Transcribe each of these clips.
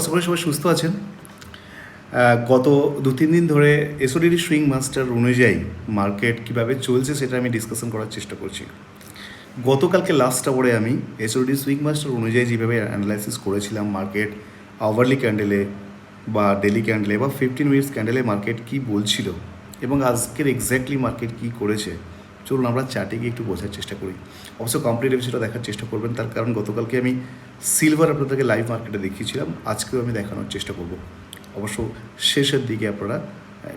আশা করি সবাই সুস্থ আছেন। গত দু, তিন দিন ধরে এসওডিডি সুইং মাস্টার অনুযায়ী মার্কেট কীভাবে চলছে সেটা আমি ডিসকাশন করার চেষ্টা করছি। গতকালকে লাস্ট আওয়ারে আমি এসওডি সুইং মাস্টার অনুযায়ী যেভাবে অ্যানালাইসিস করেছিলাম মার্কেট আওয়ারলি ক্যান্ডেলে বা ডেলি ক্যান্ডেলে বা ফিফটিন মিনিটস ক্যান্ডেলে মার্কেট কী বলছিল এবং আজকের এক্স্যাক্টলি মার্কেট কী করেছে চলুন আমরা চার্টে গিয়ে একটু বোঝার চেষ্টা করি। অবশ্য কমপ্লিট এপিসোডটা দেখার চেষ্টা করবেন, তার কারণ গতকালকে আমি সিলভার আপনাদেরকে লাইভ মার্কেটে দেখিয়েছিলাম, আজকেও আমি দেখানোর চেষ্টা করব। অবশ্য শেষের দিকে আপনারা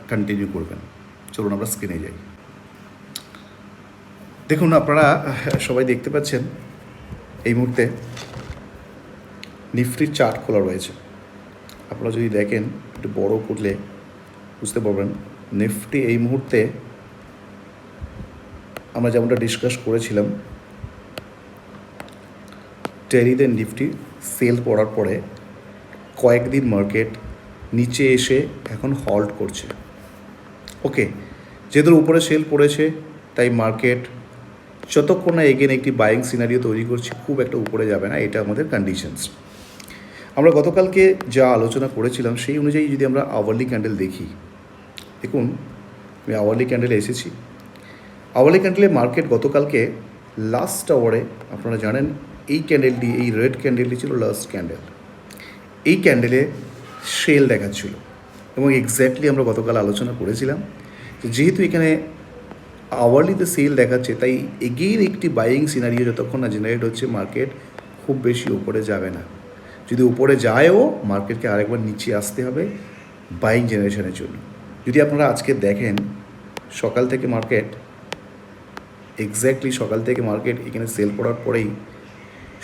কন্টিনিউ করবেন। চলুন আমরা স্ক্রিনে যাই। দেখুন আপনারা সবাই দেখতে পাচ্ছেন, এই মুহূর্তে নিফটির চার্ট খোলা রয়েছে। আপনারা যদি দেখেন, একটু বড় করলে বুঝতে পারবেন নিফটি এই মুহূর্তে আমরা যেমনটা ডিসকাস করেছিলাম টেরিতে নিফটি সেল পড়ার পরে কয়েকদিন মার্কেট নিচে এসে এখন হল্ট করছে। ওকে যেহেতু উপরে সেল পড়েছে, তাই মার্কেট যতক্ষণ না এগেন একটি বাইং সিনারিও তৈরি করছে, খুব একটা উপরে যাবে না, এটা আমাদের কন্ডিশনস আমরা গতকালকে যা আলোচনা করেছিলাম, সেই অনুযায়ী যদি আমরা আওয়ারলি ক্যান্ডেল দেখি, দেখুন, আমি আওয়ারলি ক্যান্ডেলে এসেছি। আওয়ারলি ক্যান্ডেলে মার্কেট গতকালকে লাস্ট আওয়ারে আপনারা জানেন, এই ক্যান্ডেলটি এই রেড ক্যান্ডেলটি ছিল লাস্ট ক্যান্ডেল এই ক্যান্ডেলে সেল দেখাচ্ছিল এবং এক্স্যাক্টলি আমরা গতকাল আলোচনা করেছিলাম যেহেতু এখানে আওয়ারলিতে সেল দেখাচ্ছে, তাই এগেইন একটি বাইং সিনারিও যতক্ষণ না জেনারেট হচ্ছে মার্কেট খুব বেশি উপরে যাবে না। যদি উপরে যায়ও মার্কেটকে আরেকবার নিচে আসতে হবে বাইং জেনারেশনের জন্য। যদি আপনারা আজকে দেখেন, সকাল থেকে মার্কেট এক্স্যাক্টলি সকাল থেকে মার্কেট এখানে সেল করার পরেই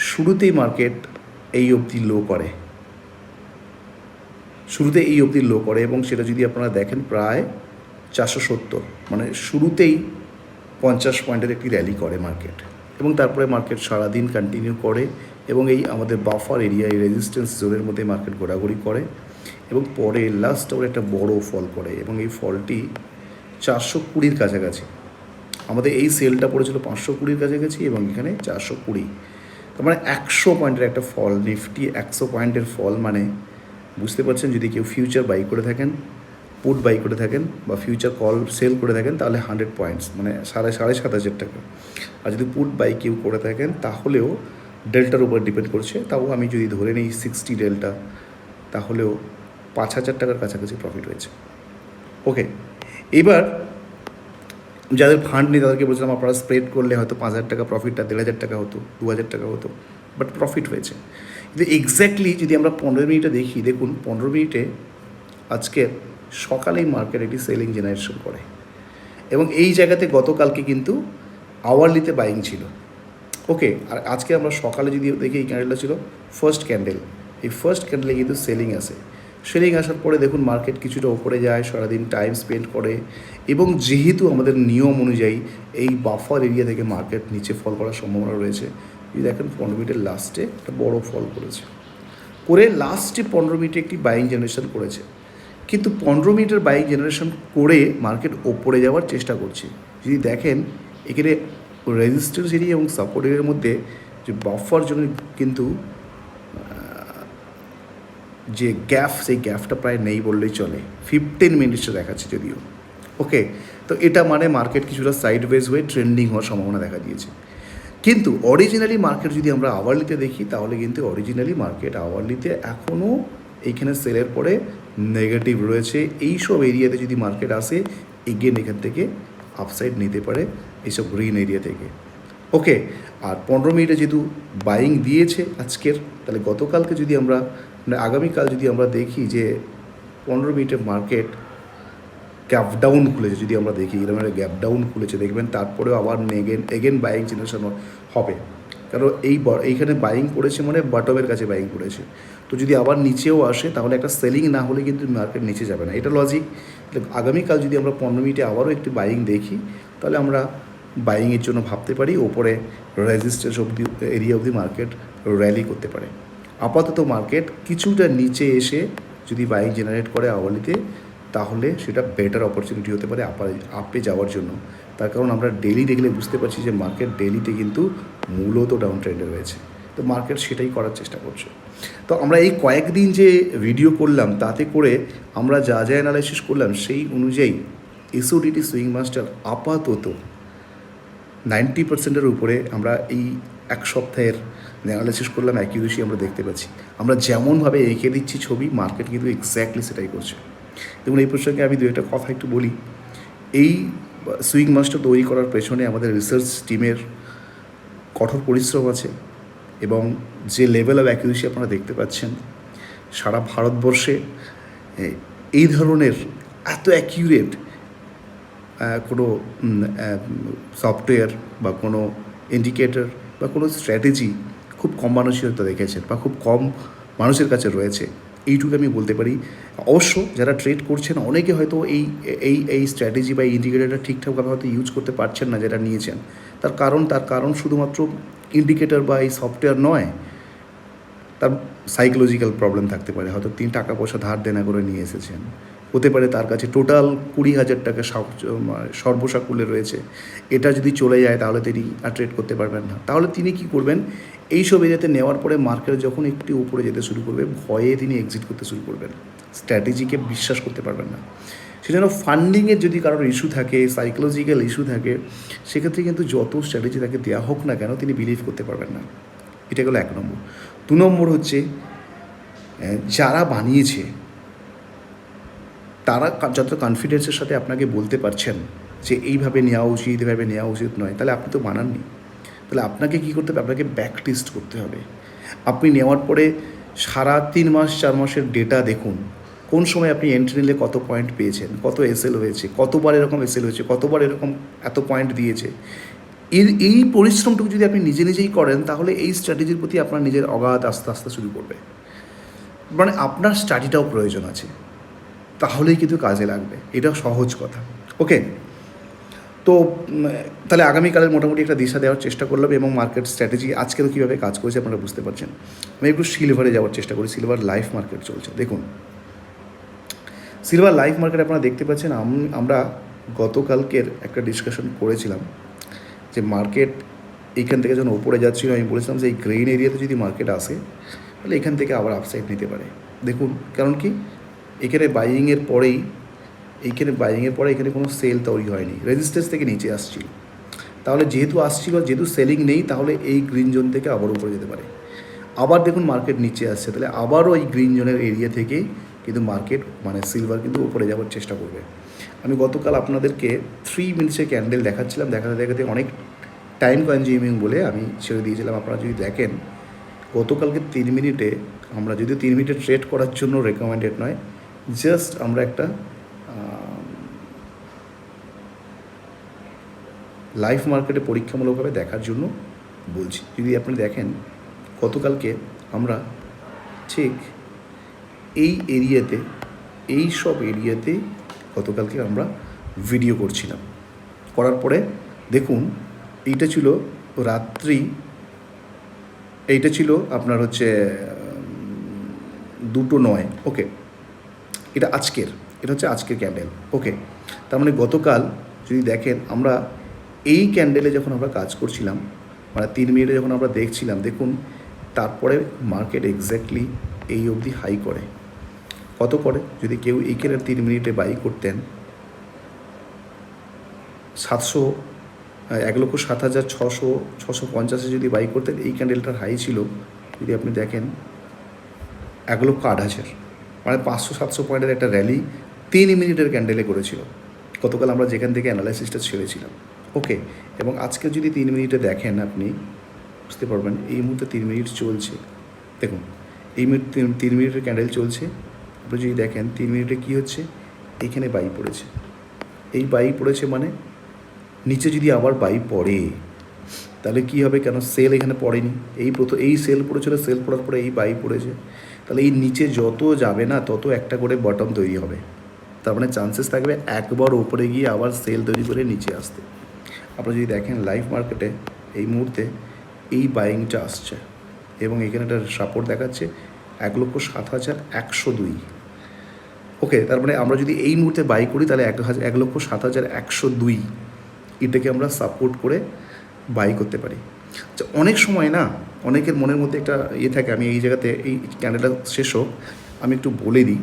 শুরুতেই মার্কেট এই অবধি লো করে। শুরুতে এই অবধি লো করে এবং সেটা যদি আপনারা দেখেন প্রায় চারশো সত্তর মানে শুরুতেই পঞ্চাশ পয়েন্টের একটি র্যালি করে মার্কেট এবং তারপরে মার্কেট সারাদিন কন্টিনিউ করে এবং এই আমাদের বাফার এরিয়া এই রেজিস্ট্যান্স জোনের মধ্যে মার্কেট ঘোরাঘুরি করে এবং পরে লাস্ট আবার একটা বড় ফল করে এবং এই ফলটি চারশো কুড়ির কাছাকাছি। আমাদের এই সেলটা পড়েছিল পাঁচশো কুড়ির কাছাকাছি এবং এখানে চারশো কুড়ি। তার মানে একশো পয়েন্টের একটা ফল, নিফটি একশো পয়েন্টের ফল মানে বুঝতে পারছেন, যদি কেউ ফিউচার বাই করে থাকেন পুট বাই করে থাকেন বা ফিউচার কল সেল করে থাকেন, তাহলে হান্ড্রেড পয়েন্টস মানে সাড়ে সাড়ে সাত হাজার টাকা। আর যদি পুট বাই কেউ করে থাকেন, তাহলেও ডেল্টার উপর ডিপেন্ড করছে, তাও আমি যদি ধরে নিই সিক্সটি ডেল্টা তাহলেও পাঁচ হাজার টাকার কাছাকাছি প্রফিট হয়েছে। ওকে এবার যাদের ফান্ড নেই, তাদেরকে বলছিলাম আপনারা স্প্রেড করলে হয়তো পাঁচ হাজার টাকা প্রফিটটা দেড় হাজার টাকা হতো, দু হাজার টাকা হতো বাট প্রফিট হয়েছে। কিন্তু এক্স্যাক্টলি যদি আমরা পনেরো মিনিটে দেখি, দেখুন পনেরো মিনিটে আজকে সকালেই মার্কেট একটি সেলিং জেনারেশন করে। এবং এই জায়গাতে গতকালকে কিন্তু আওয়ারলিতে বাইং ছিল। ওকে আর আজকে আমরা সকালে যদি দেখি এই ক্যান্ডেলটা ছিল ফার্স্ট ক্যান্ডেল এই ফার্স্ট ক্যান্ডেলে কিন্তু সেলিং আসে। সেলিং আসার পরে দেখুন মার্কেট কিছুটা ওপরে যায়, সারাদিন টাইম স্পেন্ড করে এবং যেহেতু আমাদের নিয়ম অনুযায়ী এই বাফার এরিয়া থেকে মার্কেট নিচে ফল করার সম্ভাবনা রয়েছে, যদি দেখেন পনেরো মিনিটের লাস্টে একটা বড় ফল করেছে। করে লাস্টে পনেরো মিনিটে একটি বাইং জেনারেশন করেছে। কিন্তু পনেরো মিনিটের বাইং জেনারেশন করে মার্কেট ওপরে যাওয়ার চেষ্টা করছে। যদি দেখেন, এখানে রেজিস্ট্যান্স এরিয়া এবং সাপোর্ট এরিয়ার মধ্যে যে বাফার জন্য কিন্তু যে গ্যাপ সেই গ্যাপটা প্রায় নেই বললেই চলে। ফিফটিন মিনিটসে দেখাচ্ছে যদিও। ওকে তো এটা মানে মার্কেট কিছুটা সাইড সাইডওয়েজ হয়ে ট্রেন্ডিং হওয়ার সম্ভাবনা দেখা দিয়েছে। কিন্তু অরিজিনালি মার্কেট যদি আমরা আওয়ারলিতে দেখি, তাহলে কিন্তু অরিজিনালি মার্কেট আওয়ারলিতে এখনও এইখানে সেলের পরে নেগেটিভ রয়েছে। এইসব এরিয়াতে যদি মার্কেট আসে এগেন এখান থেকে আপসাইড নিতে পারে এইসব গ্রিন এরিয়া থেকে। ওকে আর পনেরো মিনিটে যেহেতু বাইং দিয়েছে আজকের, তাহলে গতকালকে যদি আমরা মানে আগামীকাল যদি আমরা দেখি যে পনেরো মিনিটে মার্কেট গ্যাপ ডাউন খুলেছে, যদি আমরা দেখি এরকম একটা গ্যাপ ডাউন খুলেছে, দেখবেন তারপরেও আবার এগেন এগেন বাইং জেনারেশন হবে। কারণ এই এইখানে বাইং করেছে মানে বটমের কাছে বাইং করেছে। তো যদি আবার নিচেও আসে, তাহলে একটা সেলিং না হলে কিন্তু মার্কেট নিচে যাবে না। এটা লজিক আগামীকাল যদি আমরা পনেরো মিনিটে আবারও একটি বাইং দেখি, তাহলে আমরা বাইংয়ের জন্য ভাবতে পারি, ওপরে রেজিস্ট্যান্স অবধি এরিয়া অবধি মার্কেট র্যালি করতে পারে। আপাতত মার্কেট কিছুটা নিচে এসে যদি বাইং জেনারেট করে আওয়ালিতে তাহলে সেটা বেটার অপরচুনিটি হতে পারে আপার আপে যাওয়ার জন্য। তার কারণ আমরা ডেলি দেখলে বুঝতে পারছি যে মার্কেট ডেলিতে কিন্তু মূলত ডাউন ট্রেন্ডে রয়েছে। তো মার্কেট সেটাই করার চেষ্টা করছে। তো আমরা এই কয়েকদিন যে ভিডিও করলাম, তাতে করে আমরা যা যা অ্যানালাইসিস করলাম, সেই অনুযায়ী এসওডিটি সুইং মাস্টার আপাতত নাইনটি পার্সেন্টের উপরে আমরা এই এক সপ্তাহের অ্যানালাইসিস করলাম অ্যাকিউরেসি আমরা দেখতে পাচ্ছি। আমরা যেমনভাবে এঁকে দিচ্ছি ছবি মার্কেট কিন্তু এক্স্যাক্টলি সেটাই করছে। এবং এই প্রসঙ্গে আমি দু একটা কথা একটু বলি। এই সুইং মাস্টার তৈরি করার পেছনে আমাদের রিসার্চ টিমের কঠোর পরিশ্রম আছে এবং যে লেভেল অফ অ্যাকিউরেসি আপনারা দেখতে পাচ্ছেন, সারা ভারতবর্ষে এই ধরনের এত অ্যাকিউরেট কোনো সফটওয়্যার বা কোনো ইন্ডিকেটর বা কোনো স্ট্র্যাটেজি খুব কম মানুষই হয়তো দেখেছেন বা খুব কম মানুষের কাছে রয়েছে। এইটুকু আমি বলতে পারি। অবশ্য যারা ট্রেড করছেন, অনেকে হয়তো এই এই এই স্ট্র্যাটেজি বা ইন্ডিকেটারটা ঠিকঠাকভাবে হয়তো ইউজ করতে পারছেন না যেটা নিয়েছেন। তার কারণ তার কারণ শুধুমাত্র ইন্ডিকেটার বা এই সফটওয়্যার নয়, তার সাইকোলজিক্যাল প্রবলেম থাকতে পারে। হয়তো তিনি টাকা পয়সা ধার দেনা করে নিয়ে এসেছেন। হতে পারে তার কাছে। টোটাল কুড়ি হাজার টাকা মানে সর্বসাকুল্যে রয়েছে। এটা যদি চলে যায় তাহলে তিনি আর ট্রেড করতে পারবেন না। তাহলে তিনি কি করবেন? এইসব এরিয়াতে নেওয়ার পরে মার্কেট যখন একটু উপরে যেতে শুরু করবে, ভয়ে তিনি এক্সিট করতে শুরু করবেন। স্ট্র্যাটেজিকে বিশ্বাস করতে পারবেন না। সেজন্য ফান্ডিংয়ের যদি কারোর ইস্যু থাকে সাইকোলজিক্যাল ইস্যু থাকে, সেক্ষেত্রে কিন্তু যত স্ট্র্যাটেজি তাকে দেওয়া হোক না কেন তিনি বিলিভ করতে পারবেন না। এটা গেলো এক নম্বর। দু নম্বর হচ্ছে যারা বানিয়েছে তারা যত কনফিডেন্সের সাথে আপনাকে বলতে পারছেন যে এইভাবে নেওয়া উচিত, এইভাবে নেওয়া উচিত নয়, তাহলে আপনি তো বানাননি তাহলে আপনাকে কী করতে হবে? আপনাকে ব্যাক টেস্ট করতে হবে। আপনি নেওয়ার পরে সারা তিন মাস, চার মাসের ডেটা দেখুন, কোন সময় আপনি এন্ট্রি নিলে কত পয়েন্ট পেয়েছেন, কত এসএল হয়েছে, কতবার এরকম এসএল হয়েছে, কতবার এরকম এত পয়েন্ট দিয়েছে। এর এই পরিশ্রমটুকু যদি আপনি নিজে নিজেই করেন, তাহলে এই স্ট্র্যাটেজির প্রতি আপনার নিজের অগাধ আস্তে আস্তে শুরু করবে। মানে আপনার স্টাডিটাও প্রয়োজন আছে। তাহলেই কিন্তু কাজে লাগবে। এটা সহজ কথা। ওকে তো তাহলে আগামীকালের মোটামুটি একটা দিশা দেওয়ার চেষ্টা করলাম এবং মার্কেট স্ট্র্যাটেজি আজকেও কীভাবে কাজ করেছে আপনারা বুঝতে পারছেন। আমি একটু সিলভারে যাওয়ার চেষ্টা করি। সিলভার লাইফ মার্কেট চলছে। দেখুন সিলভার লাইফ মার্কেট আপনারা দেখতে পাচ্ছেন, আম- আমরা গতকালকের একটা ডিসকাশন করেছিলাম যে মার্কেট এইখান থেকে যখন ওপরে যাচ্ছিল, আমি বলেছিলাম যে এই গ্রেইন এরিয়াতে যদি মার্কেট আসে, তাহলে এখান থেকে আবার আপসাইড নিতে পারে। দেখুন, কারণ কি? এখানে বাইয়িংয়ের পরেই এইখানে বাইয়িংয়ের পরে এখানে কোনো সেল তৈরি হয়নি। রেজিস্ট্যান্স থেকে নিচে আসছিল তাহলে যেহেতু আসছিল, যেহেতু সেলিং নেই, তাহলে এই গ্রিন জোন থেকে আবার উপরে যেতে পারে। আবার দেখুন মার্কেট নিচে আসছে, তাহলে আবারও এই গ্রিন জোনের এরিয়া থেকে কিন্তু মার্কেট মানে সিলভার কিন্তু উপরে যাওয়ার চেষ্টা করবে। আমি গতকাল আপনাদেরকে থ্রি মিনিটসের ক্যান্ডেল দেখাচ্ছিলাম, দেখাতে দেখাতে অনেক টাইম কনজিউমিং বলে আমি ছেড়ে দিয়েছিলাম। আপনারা যদি দেখেন, গতকালকে তিন মিনিটে আমরা যদি তিন মিনিটে ট্রেড করার জন্য রেকমেন্ডেড নয় জাস্ট আমরা একটা লাইফ মার্কেটে পরীক্ষামূলকভাবে দেখার জন্য বলছি। যদি আপনি দেখেন গতকালকে আমরা ঠিক এই এরিয়াতে, এই সব এরিয়াতে গতকালকে আমরা ভিডিও করছিলাম। করার পরে দেখুন, এইটা ছিল রাত্রি, এইটা ছিল আপনার হচ্ছে দুটো নয় ওকে এটা আজকের, এটা হচ্ছে আজকের ক্যান্ডেল ওকে তার মানে গতকাল যদি দেখেন আমরা এই ক্যান্ডেলে যখন আমরা কাজ করছিলাম মানে তিন মিনিটে যখন আমরা দেখছিলাম, দেখুন তারপরে মার্কেট এক্স্যাক্টলি এই অবধি হাই করে। কত করে? যদি কেউ এই এইখানে তিন মিনিটে বাই করতেন, সাতশো এক লক্ষ সাত হাজার ছশো ছশো পঞ্চাশে যদি বাই করতেন, এই ক্যান্ডেলটার হাই ছিল, যদি আপনি দেখেন, এক লক্ষ আট হাজার। মানে পাঁচশো, সাতশো পয়েন্টের একটা র্যালি তিন মিনিটের ক্যান্ডেলে করেছিল। গতকাল আমরা যেখান থেকে অ্যানালাইসিসটা ছেড়েছিলাম। ওকে এবং আজকে যদি তিন মিনিটে দেখেন আপনি, বুঝতে পারবেন এই মুহূর্তে তিন মিনিট চলছে। দেখুন, এই মিনিট তিন মিনিটের ক্যান্ডেল চলছে। আপনি যদি দেখেন তিন মিনিটে কী হচ্ছে এইখানে বাই পড়েছে। এই বাই পড়েছে মানে নিচে যদি আবার বাই পড়ে, তাহলে কী হবে কেন? সেল এখানে পড়েনি। এই প্রথম এই সেল পড়েছিল সেল পড়ার পরে এই বাই পড়েছে। তাহলে এই নিচে যত যাবে না, তত একটা করে বটম তৈরি হবে। তার মানে চান্সেস থাকবে একবার ওপরে গিয়ে আবার সেল তৈরি করে নিচে আসতে। আপনারা যদি দেখেন লাইভ মার্কেটে এই মুহূর্তে এই বাইংটা আসছে এবং এখানে একটা সাপোর্ট দেখাচ্ছে এক লক্ষ সাত হাজার একশো দুই। ওকে তার মানে আমরা যদি এই মুহূর্তে বাই করি, তাহলে এক হাজার এক লক্ষ সাত হাজার একশো দুই এটাকে আমরা সাপোর্ট করে বাই করতে পারি। আচ্ছা অনেক সময় না অনেকের মনের মধ্যে একটা ইয়ে থাকে, আমি এই জায়গাতে এই ক্যান্ডেলটা শেষ হোক, আমি একটু বলে দিই।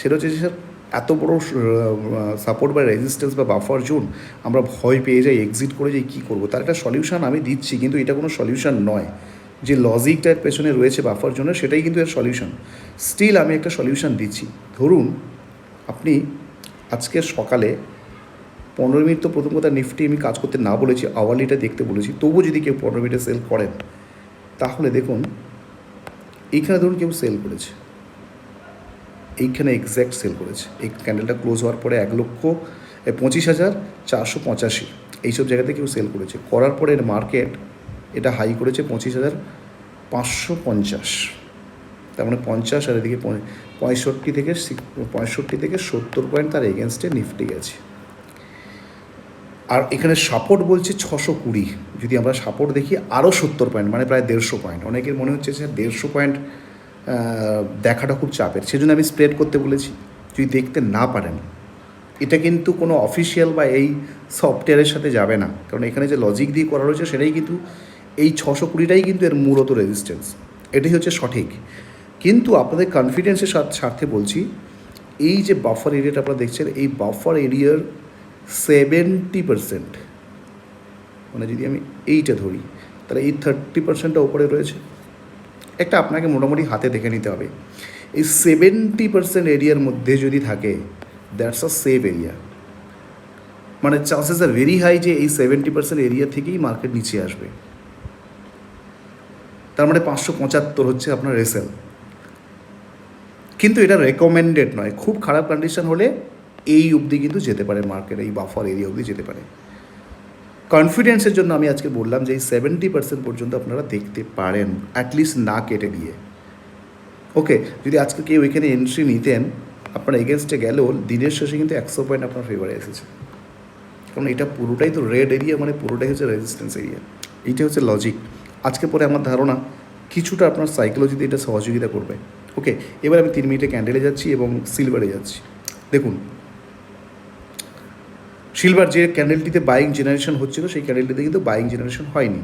সেটা হচ্ছে যে স্যার, এত বড় সাপোর্ট বা রেজিস্ট্যান্স বা বাফার জোন আমরা ভয় পেয়ে যাই এক্সিট করে যাই, কী করব? তার একটা সলিউশন আমি দিচ্ছি, কিন্তু এটা কোনো সলিউশন নয়। যে লজিকটার পেছনে রয়েছে বাফার জোনের সেটাই কিন্তু এর সলিউশন স্টিল আমি একটা সলিউশন দিচ্ছি। ধরুন, আপনি আজকে সকালে পনেরো মিনিট তো প্রথম কথা নিফটি আমি কাজ করতে না বলেছি আওয়ারলিটা দেখতে বলেছি, তবুও যদি কেউ পনেরো মিনিটে সেল করেন তাহলে দেখুন, এইখানে ধরুন কেউ সেল করেছে। এইখানে এক্স্যাক্ট সেল করেছে। এই ক্যান্ডেলটা ক্লোজ হওয়ার পরে এক লক্ষ পঁচিশ হাজার চারশো পঁচাশি। এইসব জায়গাতে কেউ সেল করেছে। করার পরে এর মার্কেট এটা হাই করেছে পঁচিশ হাজার পাঁচশো পঞ্চাশ। তার মানে পঞ্চাশ আর এদিকে পঁয়ষট্টি থেকে পঁয়ষট্টি থেকে সত্তর পয়েন্ট তার এগেনস্টে নিফটি গেছে। আর এখানে সাপোর্ট বলছে ছশো কুড়ি। যদি আমরা সাপোর্ট দেখি আরও সত্তর পয়েন্ট মানে প্রায় দেড়শো পয়েন্ট অনেকের মনে হচ্ছে যে দেড়শো পয়েন্ট দেখাটা খুব চাপের। সেজন্য আমি স্প্রেড করতে বলেছি, যদি দেখতে না পারেন। এটা কিন্তু কোনো অফিসিয়াল বা এই সফটওয়্যারের সাথে যাবে না। কারণ এখানে যে লজিক দিয়ে করা রয়েছে, সেটাই কিন্তু এই ছশো কুড়িটাই কিন্তু এর মূলত রেজিস্ট্যান্স এটাই হচ্ছে সঠিক। কিন্তু আপনাদের কনফিডেন্সের স্বার্থে বলছি, এই যে বাফার এরিয়াটা আপনারা দেখছেন, এই বাফার এরিয়ার সেভেন্টি পারসেন্ট। মানে যদি আমি এইটা ধরি, তাহলে এই থার্টি পার্সেন্টটা ওপরে রয়েছে। একটা আপনাকে মোটামুটি হাতে দেখে নিতে হবে। এই সেভেন্টি পার্সেন্ট এরিয়ার মধ্যে যদি থাকে দ্যাটস আ সেফ এরিয়া মানে চান্সেস আর ভেরি হাই যে এই সেভেন্টি পার্সেন্ট এরিয়া থেকেই মার্কেট নিচে আসবে। তার মানে পাঁচশো পঁচাত্তর হচ্ছে আপনার রেসেল কিন্তু এটা রেকমেন্ডেড নয়। খুব খারাপ কন্ডিশন হলে এই অবধি কিন্তু যেতে পারে মার্কেট এই বাফার এরিয়া অবধি যেতে পারে। কনফিডেন্সের জন্য আমি আজকে বললাম যে এই সেভেন্টি পার্সেন্ট পর্যন্ত আপনারা দেখতে পারেন অ্যাটলিস্ট না কেটে দিয়ে ওকে যদি আজকে কেউ এখানে এন্ট্রি নিতেন, আপনার এগেনস্টে গেলেও দিনের শেষে কিন্তু একশো পয়েন্ট আপনার ফেভারে এসেছে। কারণ এটা পুরোটাই তো রেড এরিয়া মানে পুরোটাই হচ্ছে রেজিস্ট্যান্স এরিয়া এইটা হচ্ছে লজিক আজকে পরে আমার ধারণা, কিছুটা আপনার সাইকোলজিতে এটা সহযোগিতা করবে। ওকে এবার আমি তিন মিনিটে ক্যান্ডেলে যাচ্ছি এবং সিলভারে যাচ্ছি। দেখুন সিলভার যে ক্যান্ডেলটিতে বাইং জেনারেশন হচ্ছিল, সেই ক্যান্ডেলটিতে কিন্তু বাইং জেনারেশন হয়নি।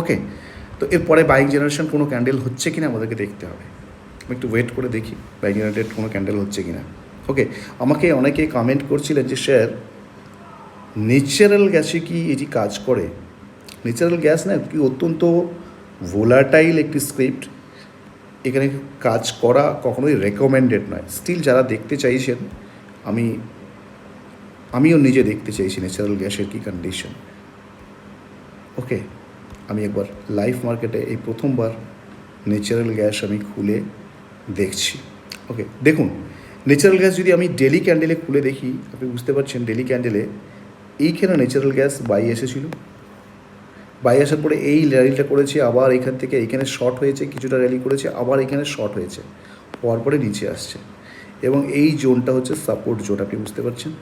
ওকে তো এরপরে বাইং জেনারেশন কোনো ক্যান্ডেল হচ্ছে কিনা আমাদেরকে দেখতে হবে। আমি একটু ওয়েট করে দেখি বাইং জেনারেটেড কোনো ক্যান্ডেল হচ্ছে কিনা। ওকে আমাকে অনেকে কমেন্ট করছিলেন যে, স্যার ন্যাচারাল গ্যাসে কি এটি কাজ করে? ন্যাচারাল গ্যাস না, কি অত্যন্ত ভোলাটাইল একটি স্ক্রিপ্ট এখানে কাজ করা কখনোই রেকমেন্ডেড নয়। স্টিল যারা দেখতে চাইছেন, আমি আমিও নিজে দেখতে চাইছি ন্যাচারাল গ্যাসের কী কন্ডিশন ওকে আমি একবার লাইভ মার্কেটে এই প্রথমবার ন্যাচারাল গ্যাস আমি খুলে দেখছি। ওকে দেখুন ন্যাচারাল গ্যাস যদি আমি ডেলি ক্যান্ডেলে খুলে দেখি, আপনি বুঝতে পারছেন ডেলি ক্যান্ডেলে এইখানে ন্যাচারাল গ্যাস বাই এসেছিল। বাই আসার পরে এই র্যালিটা করেছে, আবার এখান থেকে এইখানে শর্ট হয়েছে, কিছুটা র্যালি করেছে, আবার এখানে শর্ট হয়েছে, হওয়ার পরে নিচে আসছে। এবং এই জোনটা হচ্ছে সাপোর্ট জোন আপনি বুঝতে পারছেন?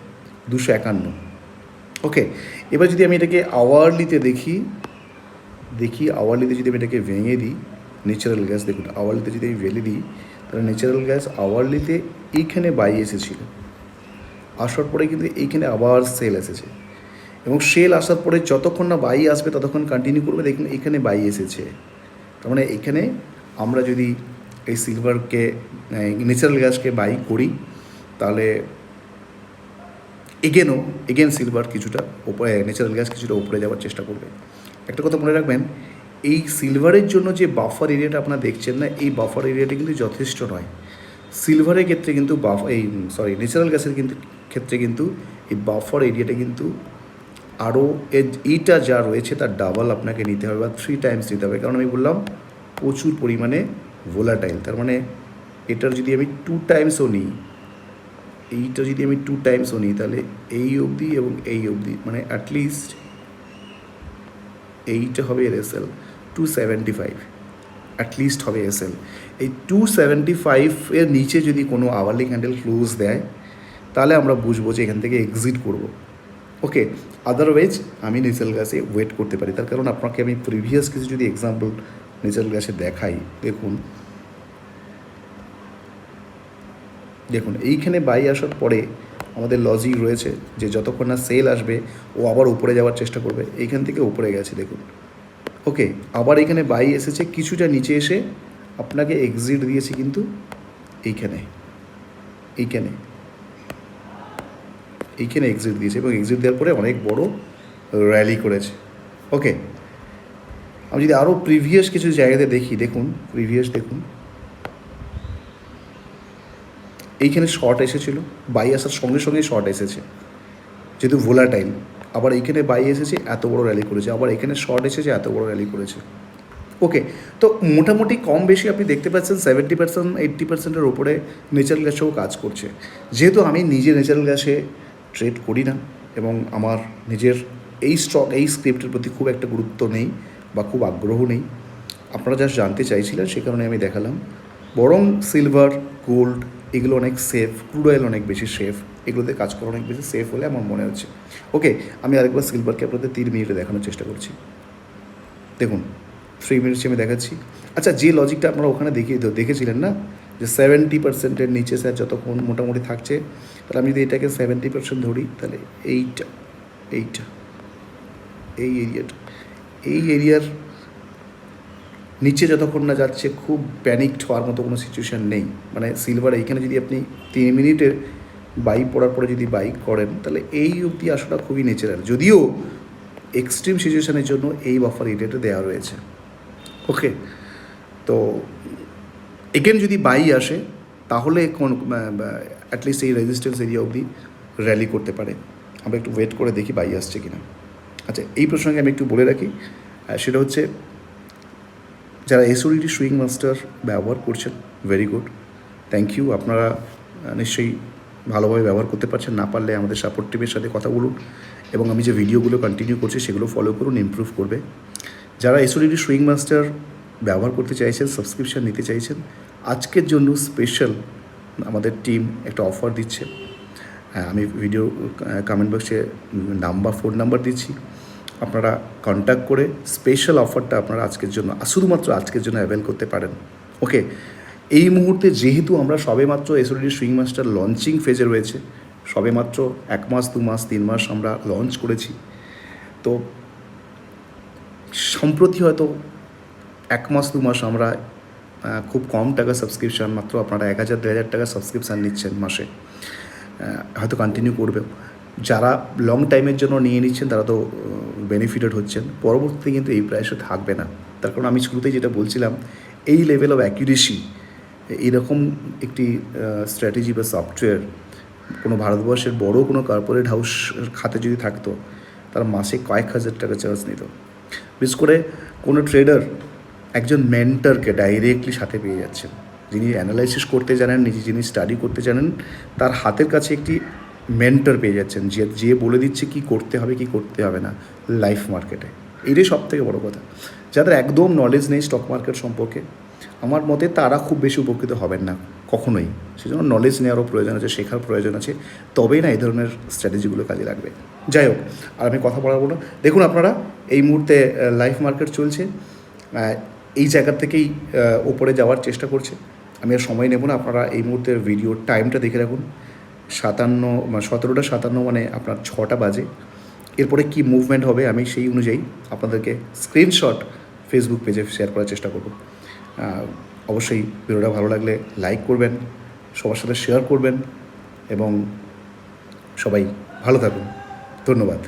দুশো একান্ন। ওকে, এবার যদি আমি এটাকে আওয়ারলিতে দেখি দেখি আওয়ারলিতে যদি আমি এটাকে ভেঙে দিই ন্যাচারাল গ্যাস দেখুন আওয়ারলিতে যদি আমি ভেলে দিই, তাহলে ন্যাচারাল গ্যাস আওয়ারলিতে এইখানে বাই এসেছিল। আসার পরে কিন্তু এইখানে আবার সেল এসেছে। এবং সেল আসার পরে যতক্ষণ না বাই আসবে, ততক্ষণ কন্টিনিউ করবে, দেখুন এখানে বাই এসেছে। তার মানে এখানে আমরা যদি এই সিলভারকে ন্যাচারাল গ্যাসকে বাই করি, তাহলে এগেনও এগেন সিলভার কিছুটা ওপরে ন্যাচারাল গ্যাস কিছুটা উপরে যাওয়ার চেষ্টা করবে। একটা কথা মনে রাখবেন, এই সিলভারের জন্য যে বাফার এরিয়াটা আপনারা দেখছেন না, এই বাফার এরিয়াটা কিন্তু যথেষ্ট নয়। সিলভারের ক্ষেত্রে কিন্তু বাফ এই সরি ন্যাচারাল গ্যাসের কিন্তু ক্ষেত্রে কিন্তু এই বাফার এরিয়াটা কিন্তু আরও এইটা যা রয়েছে তার ডাবল আপনাকে নিতে হবে বা থ্রি টাইমস নিতে হবে। কারণ আমি বললাম, প্রচুর পরিমাণে ভোলাটাইল তার মানে এটার যদি আমি টু টাইমসও নিই এইটা যদি আমি টু টাইমসও নিই, তাহলে এই অবধি এবং এই অবধি মানে অ্যাটলিস্ট এইটা হবে এর SL two seventy five at least হবে এসএল এই টু সেভেন্টি ফাইভ এর নিচে যদি কোনো আওয়ারলি ক্যান্ডেল ক্লোজ দেয়, তাহলে আমরা বুঝব যে এখান থেকে এক্সিট করব। ওকে আদারওয়াইজ আমি নেচারাল গ্যাসে ওয়েট করতে পারি। তার কারণ আপনাকে আমি প্রিভিয়াস কিছু যদি এক্সাম্পল নেচারাল গ্যাসে দেখাই, দেখুন দেখুন, এইখানে বাই আসার পরে আমাদের লজিক রয়েছে, যে যতক্ষণ না সেল আসবে, ও আবার উপরে যাওয়ার চেষ্টা করবে। এইখান থেকে উপরে গেছে, দেখুন। ওকে আবার এখানে বাই এসেছে, কিছুটা নিচে এসে আপনাকে এক্সিট দিয়েছে কিন্তু এইখানে এইখানে এইখানে এক্সিট দিয়েছে এবং এক্সিট দেওয়ার পরে অনেক বড় র্যালি করেছে। ওকে আমি যদি আরও প্রিভিয়াস কিছু জায়গাতে দেখি, দেখুন প্রিভিয়াস দেখুন। এইখানে শর্ট এসেছিল বাই আসার সঙ্গে সঙ্গে শর্ট এসেছে। যেহেতু ভোলাটাইল আবার এইখানে বাই এসেছে, এত বড় র্যালি করেছে, আবার এখানে শর্ট এসেছে, এত বড় র্যালি করেছে। ওকে তো মোটামুটি কম বেশি আপনি দেখতে পাচ্ছেন সেভেন্টি পার্সেন্ট এইট্টি পার্সেন্টের ওপরে ন্যাচারাল গ্যাসেও কাজ করছে। যেহেতু আমি নিজে ন্যাচারাল গ্যাসে ট্রেড করি না, এবং আমার নিজের এই স্টক এই স্ক্রিপ্টের প্রতি খুব একটা গুরুত্ব নেই, বা খুব আগ্রহ নেই, আপনারা জাস্ট জানতে চাইছিলেন, সে কারণে আমি দেখালাম। বরং সিলভার গোল্ড এগুলো অনেক সেফ ক্রুড অয়েল অনেক বেশি সেফ এগুলোতে কাজ করা অনেক বেশি সেফ বলে আমার মনে হচ্ছে। ওকে আমি আরেকবার সিলভারকে আপনাদের তিন মিনিটে দেখানোর চেষ্টা করছি। দেখুন থ্রি মিনিটস আমি দেখাচ্ছি। আচ্ছা যে লজিকটা আপনারা ওখানে দেখিয়ে দেখেছিলেন না? যে সেভেন্টি পার্সেন্টের নিচে স্যার যতক্ষণ মোটামুটি থাকছে, তাহলে আমি যদি এটাকে সেভেন্টি পার্সেন্ট ধরি, তাহলে এইটা এইটা, এই এরিয়াটা এই এরিয়ার নিচে যতক্ষণ না যাচ্ছে খুব প্যানিকড হওয়ার মতো কোনো সিচুয়েশান নেই। মানে সিলভার এইখানে যদি আপনি তিন মিনিটের বাইক পড়ার পরে যদি বাইক করেন, তাহলে এই অবধি আসাটা খুবই ন্যাচারাল যদিও এক্সট্রিম সিচুয়েশানের জন্য এই বাফার এরিয়াটা দেওয়া রয়েছে। ওকে তো এগেন যদি বাই আসে, তাহলে কোন অ্যাটলিস্ট এই রেজিস্ট্যান্স এরিয়া অবধি র্যালি করতে পারে। আমরা একটু ওয়েট করে দেখি বাই আসছে কিনা। আচ্ছা এই প্রসঙ্গে আমি একটু বলে রাখি। সেটা হচ্ছে যারা এসওডিটি সুইং মাস্টার ব্যবহার করছেন ভেরি গুড থ্যাংক ইউ আপনারা নিশ্চয়ই ভালোভাবে ব্যবহার করতে পারছেন, না পারলে আমাদের সাপোর্ট টিমের সাথে কথা বলুন এবং আমি যে ভিডিওগুলো কন্টিনিউ করছি সেগুলো ফলো করুন ইমপ্রুভ করবে। যারা এসওডিটি সুইং মাস্টার ব্যবহার করতে চাইছেন সাবস্ক্রিপশন নিতে চাইছেন, আজকের জন্য স্পেশাল আমাদের টিম একটা অফার দিচ্ছে। আমি ভিডিও কমেন্ট বক্সে নাম্বার ফোন নাম্বার দিচ্ছি। আপনারা কন্ট্যাক্ট করে স্পেশাল অফারটা আপনারা আজকের জন্য শুধুমাত্র আজকের জন্য অ্যাভেল করতে পারেন। ওকে এই মুহূর্তে যেহেতু আমরা সবেমাত্র এসওডি সুইং মাস্টার লঞ্চিং ফেজে রয়েছে, সবেমাত্র এক মাস, দু মাস, তিন মাস আমরা লঞ্চ করেছি, তো সম্প্রতি হয়তো এক মাস, দু মাস আমরা খুব কম টাকা সাবস্ক্রিপশান মাত্র আপনারা এক হাজার, দেড় হাজার টাকা সাবস্ক্রিপশান নিচ্ছেন মাসে। হয়তো কন্টিনিউ করবেও। যারা লং টাইমের জন্য নিয়ে নিচ্ছেন, তারা তো বেনিফিটেড হচ্ছেন। পরবর্তীতে কিন্তু এই প্রাইসে থাকবে না। তার কারণ আমি শুরুতেই যেটা বলছিলাম, এই লেভেল অফ অ্যাকিউরেসি এরকম একটি স্ট্র্যাটেজি বা সফটওয়্যার কোনো ভারতবর্ষের বড় কোনো কর্পোরেট হাউস খাতে যদি থাকতো, তারা মাসে কয়েক হাজার টাকা চার্জ নিত। বিশেষ করে কোনো ট্রেডার একজন মেন্টরকে ডাইরেক্টলি সাথে পেয়ে যাচ্ছেন। যিনি অ্যানালাইসিস করতে জানেন, নিজে যিনি স্টাডি করতে জানেন, তার হাতের কাছে একটি মেন্টর পেয়ে যাচ্ছেন, যে যে বলে দিচ্ছে কি করতে হবে, কি করতে হবে না লাইফ মার্কেটে এটাই সব থেকে বড়ো কথা। যাদের একদম নলেজ নেই স্টক মার্কেট সম্পর্কে, আমার মতে তারা খুব বেশি উপকৃত হবেন না কখনোই। সেজন্য নলেজ নেওয়ারও প্রয়োজন আছে, শেখার প্রয়োজন আছে, তবেই না এই ধরনের স্ট্র্যাটেজিগুলো কাজে লাগবে। যাই হোক, আর আমি কথা বলাবো না। দেখুন আপনারা, এই মুহূর্তে লাইফ মার্কেট চলছে এই জায়গা থেকেই ওপরে যাওয়ার চেষ্টা করছে। আমি আর সময় নেব না, আপনারা এই মুহূর্তে ভিডিওর টাইমটা দেখে রাখুন। সাতান্ন মানে সতেরোটা সাতান্ন মানে আপনার ছটা বাজে। এরপরে কি মুভমেন্ট হবে আমি সেই অনুযায়ী আপনাদেরকে স্ক্রিনশট ফেসবুক পেজে শেয়ার করার চেষ্টা করব। অবশ্যই ভিডিওটা ভালো লাগলে লাইক করবেন, সবার সাথে শেয়ার করবেন, এবং সবাই ভালো থাকুন। ধন্যবাদ।